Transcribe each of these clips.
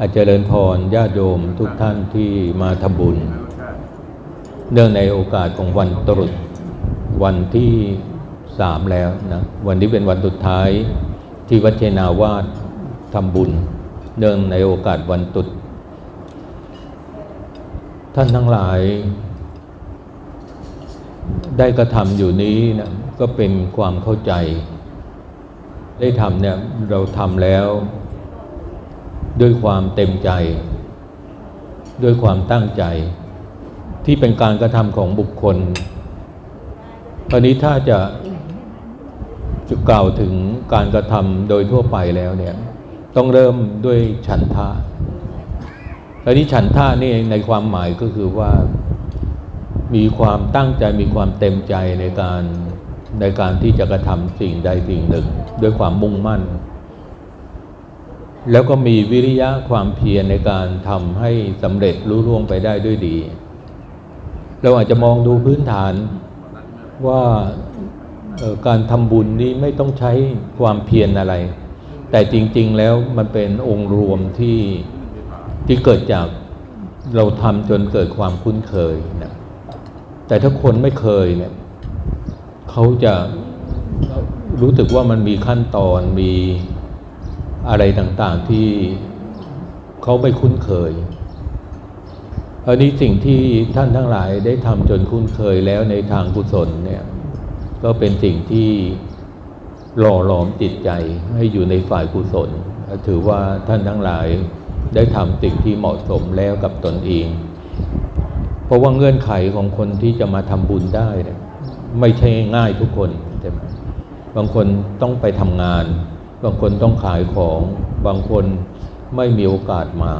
อาจเจริญพรญาติโยมทุกท่านที่มาทำบุญ เนื่องในโอกาสของวันตรุษวันที่สามแล้วนะวันนี้เป็นวันสุดท้ายที่วัดเชนาวาสทำบุญ เนื่องในโอกาสวันตรุษท่านทั้งหลาย ได้กระทำอยู่นี้นะก็เป็นความเข้าใจ ได้ทำเนี่ยเราทำแล้ว ด้วยความเต็มใจ ด้วยความตั้งใจ ที่เป็นการกระทำของบุคคลตอนนี้ถ้าจะจะกล่าวถึงการกระทำโดยทั่วไปแล้วเนี่ยต้องเริ่มด้วยฉันทะตอนนี้ฉันทะนี่ในความหมายก็คือว่ามีความตั้งใจมีความเต็มใจในการในการที่จะกระทำสิ่งใดสิ่งหนึ่ง ด้วยความมุ่งมั่น แล้วก็มีวิริยะความเพียรในการทำให้สำเร็จรู้ล่วงไปได้ด้วยดี เราอาจจะมองดูพื้นฐานว่าการทำบุญนี้ไม่ต้องใช้ความเพียรอะไร แต่จริง ๆ แล้วมันเป็นองค์รวมที่ที่เกิดจากเราทำจนเกิดความคุ้นเคยนะแต่ถ้าคนไม่เคยเนี่ยเขาจะรู้สึกว่ามันมีขั้นตอนมี อะไรต่างๆที่เขาไม่คุ้นเคยอันนี้สิ่งที่ท่านทั้งหลายได้ทำจนคุ้นเคยแล้วในทางกุศลเนี่ยก็เป็นสิ่งที่หล่อหลอมจิตใจให้อยู่ในฝ่ายกุศล ถือว่าท่านทั้งหลายได้ทำสิ่งที่เหมาะสมแล้วกับตนเอง เพราะว่าเงื่อนไขของคนที่จะมาทำบุญได้เนี่ยไม่ใช่ง่ายทุกคนใช่ไหมบางคนต้องไปทำงาน บางคนต้องขายของบางคนไม่มีโอกาสมา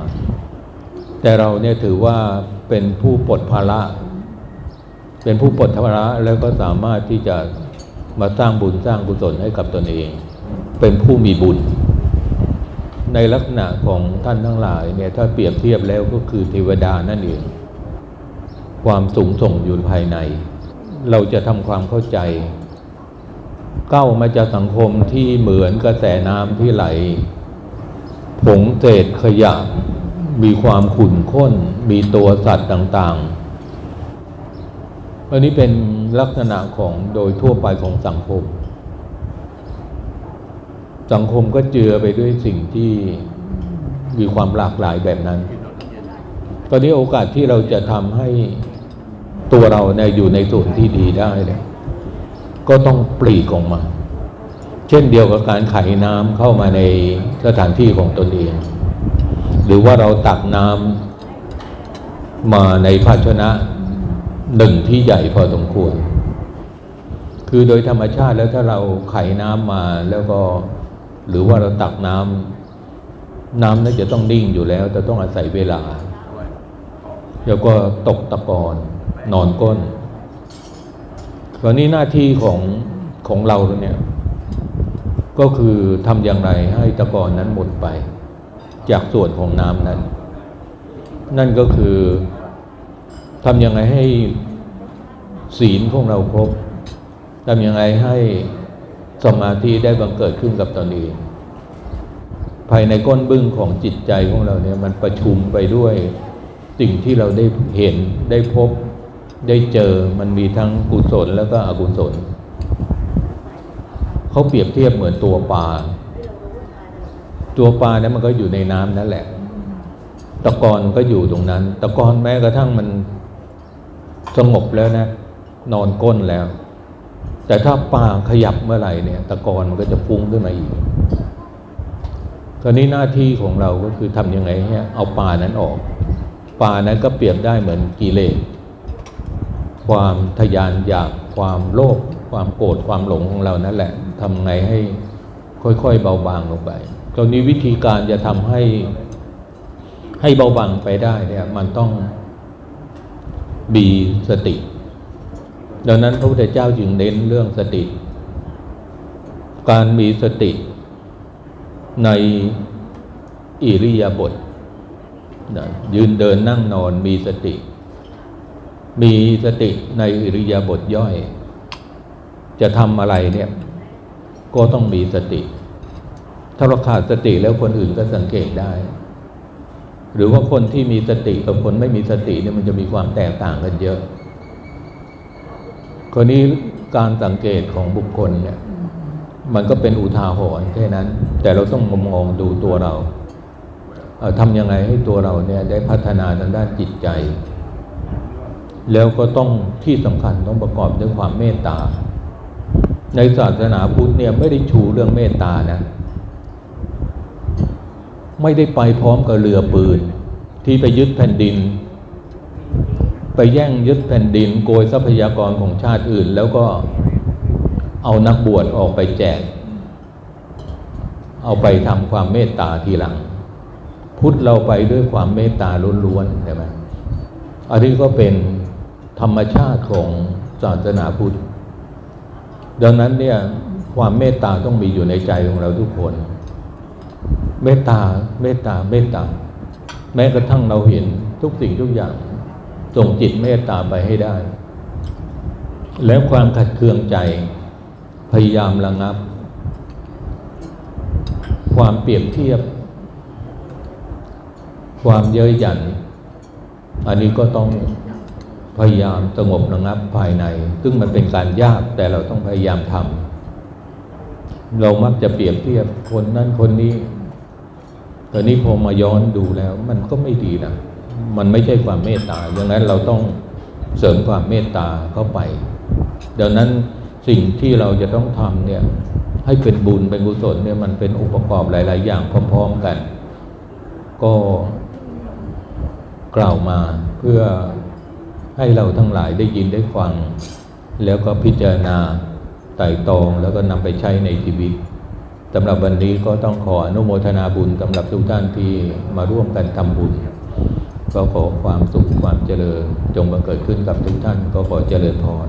แต่เราเนี่ยถือว่าเป็นผู้ปลดภาระเป็นผู้ปลดภาระแล้วก็สามารถที่จะมาสร้างบุญสร้างกุศลให้กับตนเอง เป็นผู้มีบุญ ในลักษณะของท่านทั้งหลายเนี่ยถ้าเปรียบเทียบแล้วก็คือเทวดานั่นเอง ความสูงส่งอยู่ภายใน เราจะทำความเข้าใจ ก้ามาจากสังคมที่เหมือนกระแสน้ำที่ไหล ผงเศษขยะ มีความขุ่นข้น มีตัวสัตว์ต่างๆ อันนี้เป็นลักษณะของโดยทั่วไปของสังคม สังคมก็เจือไปด้วยสิ่งที่มีความหลากหลายแบบนั้น ตอนนี้โอกาสที่เราจะทำให้ตัวเราเนี่ยอยู่ในส่วนที่ดีได้เนี่ย ก็ต้องปลีกออกมา เช่นเดียวกับการไขน้ำเข้ามาในสถานที่ของตนเอง หรือว่าเราตักน้ำมาในภาชนะหนึ่งที่ใหญ่พอสมควร คือโดยธรรมชาติแล้วถ้าเราไขน้ำมาแล้วก็หรือว่าเราตักน้ำน้ำนั้นจะต้องนิ่งอยู่แล้ว แต่ต้องอาศัยเวลา แล้วก็ตกตะกอนนอนก้น อนนี้หน้าที่ของของเราเนี่ยก็คือทำอย่างไรให้ตะกอนนั้นหมดไป จากส่วนของน้ำนั้น นั่นก็คือทำอยังไงให้ศีลของเราครบทำอยังไงให้สมาธิได้บังเกิดขึ้นกับตนเองภายในก้นบึ้งของจิตใจของเราเนี่ยมันประชุมไปด้วยสิ่งที่เราได้เห็นได้พบ ได้เจอมันมีทั้งกุศลแล้วก็อกุศล เขาเปรียบเทียบเหมือนตัวปลา ตัวปลาเนี่ยมันก็อยู่ในน้ำนั่นแหละ ตะกอนก็อยู่ตรงนั้น ตะกอนแม้กระทั่งมันสงบแล้วนะ นอนก้นแล้ว แต่ถ้าปลาขยับเมื่อไหร่เนี่ย ตะกอนมันก็จะฟุ้งขึ้นมาอีกคราวนี้หน้าที่ของเราก็คือทำยังไงให้เอาปลานั้นออกปลานั้นก็เปรียบได้เหมือนกิเลส ความทยานอยากความโลภความโกรธความหลงของเรานั่นแหละทำไงให้ค่อยๆเบาบางลงไปตรงนี้วิธีการจะทำให้ให้เบาบางไปได้เนี่ยมันต้องมีสติ ดังนั้นพระพุทธเจ้าจึงเน้นเรื่องสติ การมีสติในอิริยาบถนะยืนเดินนั่งนอนมีสติ มีสติในอิริยาบถย่อย จะทำอะไรเนี่ย ก็ต้องมีสติ ถ้าเราขาดสติแล้วคนอื่นก็สังเกตได้ หรือว่าคนที่มีสติกับคนไม่มีสติเนี่ยมันจะมีความแตกต่างกันเยอะคนนี้การสังเกตของบุคคลเนี่ย มันก็เป็นอุทาหรณ์แค่นั้น แต่เราต้องมองดูตัวเราเทำยังไงให้ตัวเราเนี่ยได้พัฒนาทางด้านจิตใจ แล้วก็ต้องที่สำคัญต้องประกอบด้วยความเมตตา ในศาสนาพุทธเนี่ยไม่ได้ชูเรื่องเมตตานะ ไม่ได้ไปพร้อมกับเรือปืน ที่ไปยึดแผ่นดิน ไปแย่งยึดแผ่นดินโกยทรัพยากรของชาติอื่น แล้วก็เอานักบวชออกไปแจก เอาไปทำความเมตตาทีหลัง พุทธเราไปด้วยความเมตตาล้วนๆใช่ไหมอันนี้ก็เป็น ธรรมชาติของศาสนาพุทธ ดังนั้นเนี่ยความเมตตาต้องมีอยู่ในใจของเราทุกคน เมตตาเมตตาเมตตา แม้กระทั่งเราเห็นทุกสิ่งทุกอย่างส่งจิตเมตตาไปให้ได้ แล้วความขัดเคืองใจพยายามระงับ ความเปรียบเทียบ ความเย้ยหยัน อันนี้ก็ต้อง พยายามสงบระงับภายใน ซึ่งมันเป็นการยากแต่เราต้องพยายามทำเรามักจะเปรียบเทียบคนนั้นคนนี้แต่นี้พอมาย้อนดูแล้ว มันก็ไม่ดีนะมันไม่ใช่ความเมตตาดังนั้นเราต้องเสริมความเมตตาเข้าไปดังนั้นสิ่งที่เราจะต้องทำเนี่ยให้เป็นบุญเป็นกุศลเนี่ยมันเป็นองค์ประกอบหลาย ๆ อย่างพร้อม ๆ กัน ก็กล่าวมาเพื่อ ให้เราทั้งหลายได้ยินได้ฟัง แล้วก็พิจารณาไต่ตรองแล้วก็นำไปใช้ในชีวิตสำหรับวันนี้ก็ต้องขออนุโมทนาบุญสำหรับทุกท่านที่มาร่วมกันทำบุญ ก็ขอความสุขความเจริญ จงบังเกิดขึ้นกับทุกท่านก็ขอเจริญพร